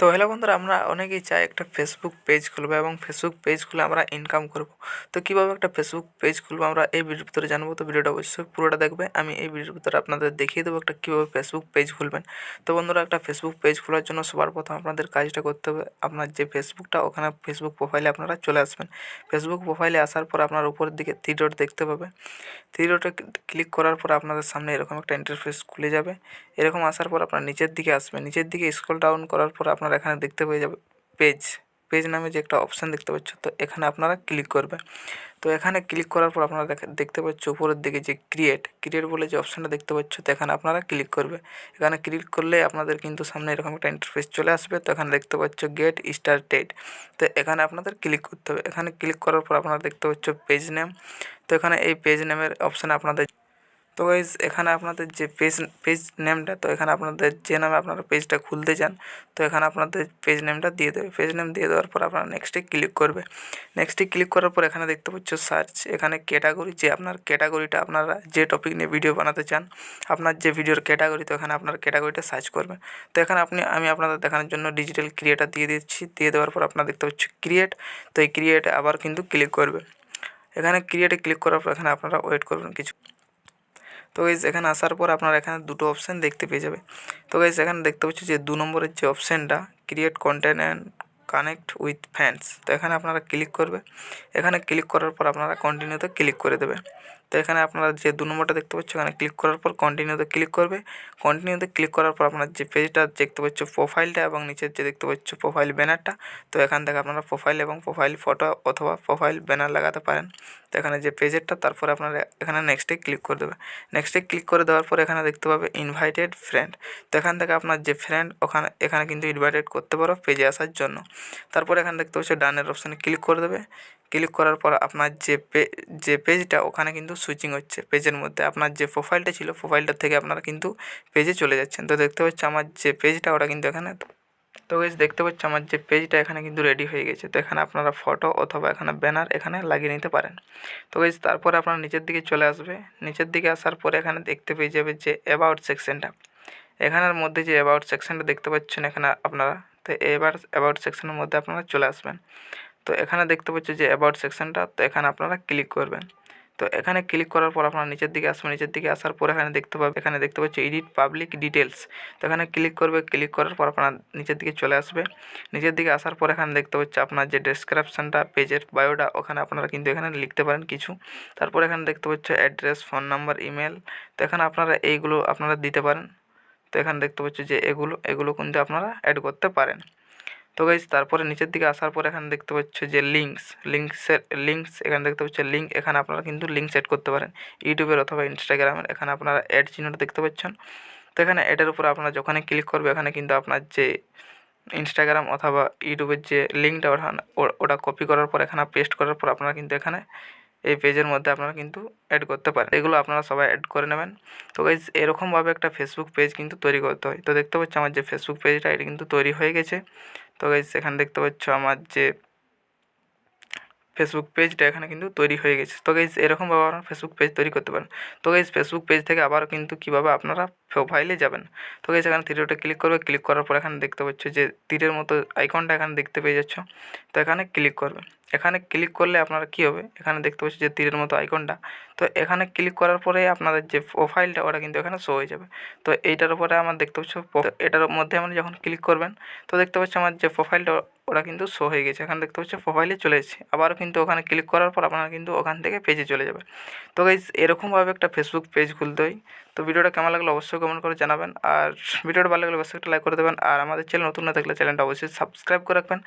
তো হ্যালো বন্ধুরা, আমরা অনেকেই চাই একটা ফেসবুক পেজ খুলবো এবং ফেসবুক পেজ খুলে আমরা ইনকাম করব। তো কীভাবে একটা ফেসবুক পেজ খুলবো আমরা এই ভিডিওর ভিতরে জানব। তো ভিডিওটা অবশ্যই পুরোটা দেখবে, আমি এই ভিডিওর ভিতরে আপনাদের দেখিয়ে দেবো একটা কীভাবে ফেসবুক পেজ খুলবেন। তো বন্ধুরা, একটা ফেসবুক পেজ খোলার জন্য সবার প্রথম আপনাদের কাজটা করতে হবে। আপনার যে ফেসবুকটা ওখানে ফেসবুক প্রোফাইলে আপনারা চলে আসবেন। ফেসবুক প্রোফাইলে আসার পর আপনার উপরের দিকে থ্রি ডট দেখতে পাবে। থ্রি ডটে ক্লিক করার পর আপনাদের সামনে এরকম একটা ইন্টারফেস খুলে যাবে। এরকম আসার পর আপনার নিচের দিকে আসবেন। নিচের দিকে স্ক্রল ডাউন করার পর আপনারা এখানে দেখতে পেয়ে যাবে পেজ পেজ নামে যে একটা অপশান দেখতে পাচ্ছ, তো এখানে আপনারা ক্লিক করবে। তো এখানে ক্লিক করার পর আপনারা দেখে, দেখতে পাচ্ছ উপরের দিকে যে ক্রিয়েট ক্রিয়েট বলে যে অপশানটা দেখতে পাচ্ছ, তো এখানে আপনারা ক্লিক করবে। এখানে ক্লিক করলে আপনাদের কিন্তু সামনে এরকম একটা ইন্টারফেস চলে আসবে, তো এখানে দেখতে পাচ্ছ গেট স্টার্টেড তো এখানে আপনাদের ক্লিক করতে হবে। এখানে ক্লিক করার পর আপনারা দেখতে পাচ্ছ পেজ নেম তো এখানে এই পেজ নেমের অপশানে আপনাদের তো গাইজ এখানে আপনাদের যে পেজ পেজ নেমটা তো এখানে আপনাদের যে নামে আপনারা পেজটা খুলতে চান, তো এখানে আপনাদের পেজ নেমটা দিয়ে দেবে। পেজ নেম দিয়ে দেওয়ার পর আপনারা নেক্সটে ক্লিক করবে। নেক্সটে ক্লিক করার পর এখানে দেখতে পাচ্ছ সার্চ এখানে ক্যাটাগরি যে আপনার ক্যাটাগরিটা আপনারা যে টপিক নিয়ে ভিডিও বানাতে চান, আপনার যে ভিডিওর ক্যাটাগরি তো এখানে আপনার ক্যাটাগরিটা সার্চ করবেন তো এখানে আপনি, আমি আপনাদের দেখানোর জন্য ডিজিটাল ক্রিয়েটার দিয়ে দিচ্ছি। দিয়ে দেওয়ার পর আপনারা দেখতে পাচ্ছ ক্রিয়েট তো এই ক্রিয়েটে আবার কিন্তু ক্লিক করবে। এখানে ক্রিয়েটে ক্লিক করার পর এখানে আপনারা ওয়েট করবেন কিছু তো গাইজ এখানে আসার পর আপনারা এখানে দুটো অপশান দেখতে পেয়ে যাবে। তো গাইজ এখানে দেখতে পাচ্ছি যে দু নম্বরের যে অপশানটা create content and connect with fans তো এখানে আপনারা ক্লিক করবে। এখানে ক্লিক করার পর আপনারা কন্টিনিউতে ক্লিক করে দেবে। তো এখানে আপনারা যে দু নম্বরটা দেখতে পাচ্ছ, এখানে ক্লিক করার পর কন্টিনিউতে ক্লিক করবে। কন্টিনিউতে ক্লিক করার পর আপনার যে পেজটা দেখতে পাচ্ছ প্রোফাইলটা এবং নিচের যে দেখতে পাচ্ছ প্রোফাইল ব্যানারটা তো এখান থেকে আপনারা প্রোফাইল এবং প্রোফাইল ফটো অথবা প্রোফাইল ব্যানার লাগাতে পারেন। তো এখানে যে পেজেরটা তারপরে আপনারা এখানে নেক্সটে ক্লিক করে দেবে। নেক্সটে ক্লিক করে দেওয়ার পর এখানে দেখতে পাবে ইনভাইটেড ফ্রেন্ড তো এখান থেকে আপনার যে ফ্রেন্ড ওখানে, এখানে কিন্তু ইনভাইটেড করতে পারো পেজে আসার জন্য। তারপরে এখানে দেখতে পাচ্ছ ডানের অপশানে ক্লিক করে দেবে। ক্লিক করার পর আপনার যে পে যে পেজটা ওখানে কিন্তু সুইচিং হচ্ছে। পেজের মধ্যে আপনার যে প্রোফাইলটা ছিল প্রোফাইলটার থেকে আপনারা কিন্তু পেজে চলে যাচ্ছেন। তো দেখতে পাচ্ছি আমার যে পেজটা ওটা কিন্তু এখানে তো গাইজ দেখতে পাচ্ছি আমার যে পেজটা এখানে কিন্তু রেডি হয়ে গেছে। তো এখানে আপনারা ফটো অথবা এখানে ব্যানার এখানে লাগিয়ে নিতে পারেন। তো গাইজ তারপরে আপনারা নিচের দিকে চলে আসবে। নিচের দিকে আসার পরে এখানে দেখতে পেয়ে যাবে যে অ্যাবাউট সেকশনটা এখানের মধ্যে যে অ্যাবাউট সেকশনটা দেখতে পাচ্ছেন, এখানে আপনারা তো এবার অ্যাবাউট সেকশনের মধ্যে আপনারা চলে আসবেন। তো এখানে দেখতে পাচ্ছি যে অ্যাবাউট সেকশনটা তো এখানে আপনারা ক্লিক করবেন। তো এখানে ক্লিক করার পর আপনারা নিচের দিকে আসবেন। নিচের দিকে আসার পর এখানে দেখতে পাবে, এখানে দেখতে পাচ্ছি এডিট পাবলিক ডিটেলস তো এখানে ক্লিক করবে ক্লিক করার পর আপনার নিচের দিকে চলে আসবে। নিচের দিকে আসার পর এখানে দেখতে পাচ্ছি আপনার যে ডেসক্রিপশানটা পেজের বায়োটা ওখানে আপনারা কিন্তু এখানে লিখতে পারেন কিছু। তারপর এখানে দেখতে পাচ্ছি অ্যাড্রেস ফোন নাম্বার ইমেল তো এখানে আপনারা এইগুলো আপনারা দিতে পারেন। তো এখানে দেখতে পাচ্ছি যে এগুলো এগুলো কিন্তু আপনারা অ্যাড করতে পারেন। তো গাইজ তারপরে নিচের দিকে আসার পর এখানে দেখতে পাচ্ছ যে লিঙ্কস লিঙ্কসের লিঙ্কস এখানে দেখতে পাচ্ছ লিঙ্ক এখানে আপনারা কিন্তু লিঙ্ক সেট করতে পারেন। ইউটিউবের অথবা ইনস্টাগ্রামের এখানে আপনারা অ্যাড চিহ্নটা দেখতে পাচ্ছেন। তো এখানে অ্যাডের উপর আপনারা যখনই ক্লিক করবে, এখানে কিন্তু আপনার যে ইনস্টাগ্রাম অথবা ইউটিউবের যে লিঙ্কটা ওটা কপি করার পর, এখানে পেস্ট করার পর আপনারা কিন্তু এখানে এই পেজের মধ্যে আপনারা কিন্তু অ্যাড করতে পারেন। এগুলো আপনারা সবাই অ্যাড করে নেবেন। তো গাইজ এরকমভাবে একটা ফেসবুক পেজ কিন্তু তৈরি করতে হয়। তো দেখতে পাচ্ছ আমার যে ফেসবুক পেজটা এটা কিন্তু তৈরি হয়ে গেছে। তো গাইজ এখানে দেখতে পাচ্ছ আমার যে ফেসবুক পেজটা এখানে কিন্তু তৈরি হয়ে গেছে। তো গাইজ এরকমভাবে আপনারা ফেসবুক পেজ তৈরি করতে পারেন। তো গাইজ ফেসবুক পেজ থেকে আবার কিন্তু কীভাবে আপনারা প্রোফাইলে যাবেন? তো গাইজ এখানে থ্রিডোটা ক্লিক করবে। ক্লিক করার পর এখানে দেখতে পাচ্ছ যে তীরের মতো আইকনটা এখানে দেখতে পেয়ে যাচ্ছ। তো এখানে ক্লিক করবে। এখানে ক্লিক করলে আপনারা কী হবে? এখানে দেখতে পাচ্ছি যে তীরের মতো আইকনটা তো এখানে ক্লিক করার পরে আপনাদের যে প্রোফাইলটা ওটা কিন্তু এখানে শো হয়ে যাবে। তো এইটার উপরে আমার দেখতে পাচ্ছ এটার মধ্যে আপনি যখন ক্লিক করবেন, তো দেখতে পাচ্ছি আমার যে প্রোফাইলটা ওটা কিন্তু শো হয়ে গেছে। এখানে দেখতে পাচ্ছি প্রোফাইলে চলে এসেছে। আবারও কিন্তু ওখানে ক্লিক করার পর আপনারা কিন্তু ওখান থেকে পেজে চলে যাবে তো গাইজ এরকমভাবে একটা ফেসবুক পেজ খুলতে হয়। তো ভিডিওটা কেমন লাগল অবশ্যই কমেন্ট করে জানাবেন। আর ভিডিওটা ভালো লাগলে অবশ্যই একটা লাইক করে দেবেন। আর আমাদের চ্যানেল নতুন না থাকলে চ্যানেলটা অবশ্যই সাবস্ক্রাইব করে রাখবেন।